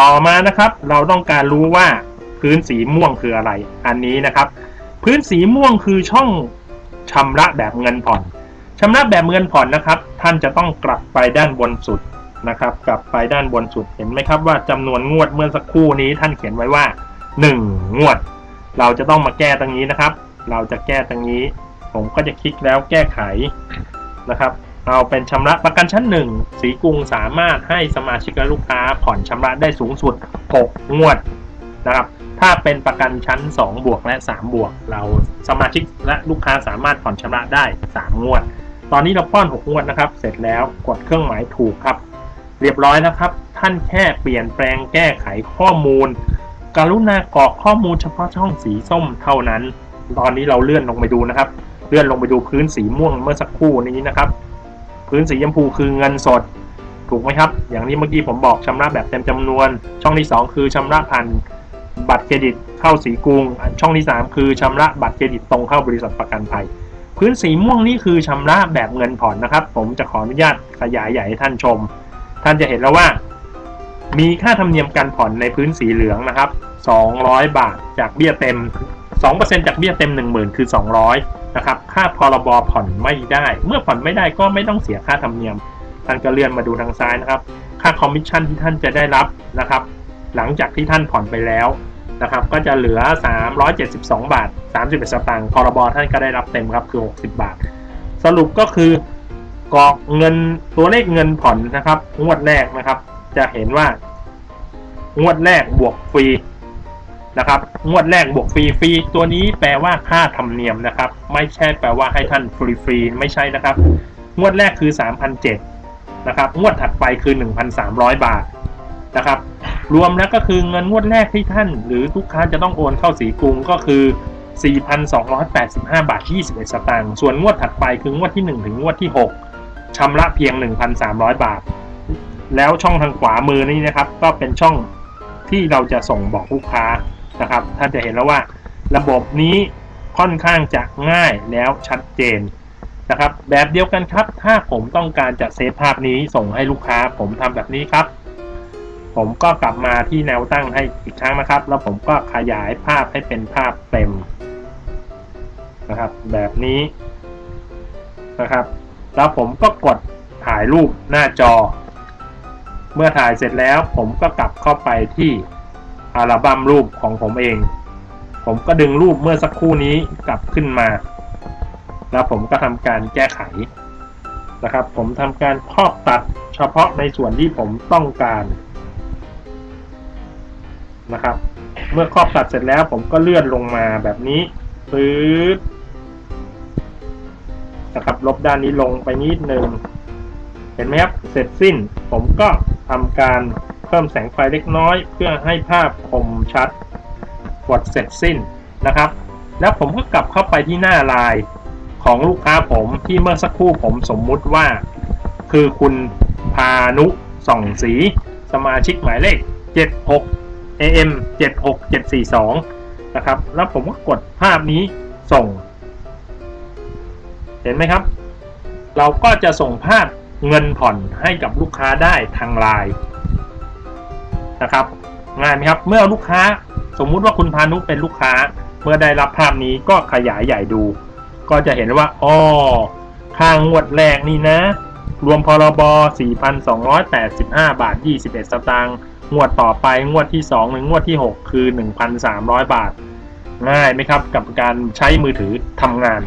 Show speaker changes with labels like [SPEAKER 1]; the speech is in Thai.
[SPEAKER 1] ต่อมานะครับ เราต้องการรู้ว่าพื้นสีม่วงคืออะไร อันนี้นะครับ พื้นสีม่วงคือช่องชำระแบบเงินผ่อนชำระแบบเงินผ่อนนะครับ ท่านจะต้องกลับไปด้านบนสุดนะครับ กลับไปด้านบนสุดเห็นไหมครับว่าจำนวนงวดเมื่อสักครู่นี้ท่านเขียนไว้ว่า 1 งวด เราจะต้องมาแก้ตรงนี้นะครับ เราจะแก้ตรงนี้ ผมก็จะคลิกแล้วแก้ไขนะครับ เอาเป็นชำระประกันชั้นหนึ่งสีกรุงสามารถให้สมาชิกและลูกค้าผ่อนชำระได้สูงสุด 6 งวดนะครับ ถ้าเป็นประกันชั้น 2 บวกและ 3 บวก เราสมาชิกและลูกค้าสามารถผ่อนชำระได้ 3 งวด ตอนนี้เราป้อน 6 งวดนะครับ เสร็จแล้วกดเครื่องหมายถูกครับ เรียบร้อยนะครับ ท่านแค่เปลี่ยนแปลงแก้ไขข้อมูล กรุณากรอกข้อมูลเฉพาะช่องสีส้มเท่านั้น ตอนนี้เราเลื่อนลงไปดูนะครับ เลื่อนลงไปดูพื้นสีม่วงเมื่อสักครู่นี้นะครับ พื้นสีชมพูคือเงินสด ถูกไหมครับ อย่างที่เมื่อกี้ผมบอกชำระแบบเต็มจำนวน ช่องที่ 2 คือชำระผ่านบัตรเครดิตเข้าสีกรุง ช่องที่ 3 คือชำระบัตรเครดิตตรงเข้าบริษัทประกันภัย พื้นสีม่วงนี่คือชำระแบบเงินผ่อนนะครับ ผมจะขออนุญาตขยายใหญ่ให้ท่านชม ท่านจะเห็นแล้วว่า มีค่าธรรมเนียมการผ่อนในพื้นสีเหลืองนะครับ 200 บาท จากเบี้ยเต็ม 2%จากเบี้ยเต็ม 10,000 คือ 200นะครับค่าพรบผ่อนไม่ได้ เมื่อผ่อนไม่ได้ก็ไม่ต้องเสียค่าธรรมเนียม ท่านก็เลื่อนมาดูทางซ้ายนะครับ ค่าคอมมิชชั่นที่ท่านจะได้รับนะครับ หลังจากที่ท่านผ่อนไปแล้วนะครับ ก็จะเหลือ 372 บาท 31 สตางค์พรบท่านก็ได้รับเต็มครับคือ 60 บาท สรุปก็คือกรอกเงินตัวเลขเงินผ่อนนะครับงวดแรกนะครับ จะเห็นว่างวดแรกบวกฟรี นะครับ งวดแรกบวกฟรีฟรีตัวนี้แปลว่าค่าธรรมเนียมนะครับ ไม่ใช่แปลว่าให้ท่านฟรีฟรีไม่ใช่นะครับ งวดแรกคือ 3,007นะครับ งวดถัดไปคือ 1,300 บาทนะครับ รวมแล้วก็คือเงินงวดแรกที่ท่าน หรือลูกค้าจะต้องโอนเข้าสีกรุงก็คือ 4,285 บาท 21 สตางค์ ส่วนงวดถัดไปคืองวดที่ 1 ถึงงวดที่ 6ชำระเพียง 1,300 บาท แล้วช่องทางขวามือนี้นะครับ ก็เป็นช่องที่เราจะส่งบอกลูกค้า นะครับ ท่านจะเห็นแล้วว่าระบบนี้ค่อนข้างจะง่ายแล้วชัดเจนนะครับ แบบเดียวกันครับ ถ้าผมต้องการจะเซฟภาพนี้ส่งให้ลูกค้า ผมทำแบบนี้ครับ ผมก็กลับมาที่แนวตั้งให้อีกครั้งนะครับ แล้วผมก็ขยายภาพให้เป็นภาพเต็มนะครับ แบบนี้นะครับ แล้วผมก็กดถ่ายรูปหน้าจอ เมื่อถ่ายเสร็จแล้วผมก็กลับเข้าไปที่ อัลบั้มรูปของผมเอง ผมก็ดึงรูปเมื่อสักครู่นี้กลับขึ้นมา แล้วผมก็ทำการแก้ไขนะครับ ผมทำการครอบตัดเฉพาะในส่วนที่ผมต้องการนะครับ เมื่อครอบตัดเสร็จแล้วผมก็เลื่อนลงมาแบบนี้ปื๊ดนะครับ ลบด้านนี้ลงไปนิดนึง เห็นไหมครับ เสร็จสิ้น ผมก็ทำการ พิ่มแสงไฟเล็กน้อย เพื่อให้ภาพคมชัด กดเสร็จสิ้นนะครับ แล้วผมก็กลับเข้าไปที่หน้าลน์ของลูกค้าผมที่เมื่อสักครู่ผมสมมุติว่า คือคุณพานุส่องสี สมาชิกหมายเลข 76 AM 76742 นะครับ แล้วผมก็กดภาพนี้ส่ง เห็นไหมครับ เราก็จะส่งภาพเงินผ่อนให้กับลูกค้าได้ทางไลน์ นะครับง่ายไหมครับเมื่อลูกค้าสมมุติว่าคุณพานุเป็นลูกค้า เมื่อได้รับภาพนี้ก็ขยายใหญ่ดู ก็จะเห็นว่าอ๋อค่างวดแรกนี่นะ รวมพรบ 4,285 บาท 21 สตางค์งวดต่อไปงวดที่2หรืองวดที่ 6 คือ 1,300 บาท ง่ายไหมครับกับการใช้มือถือทำงาน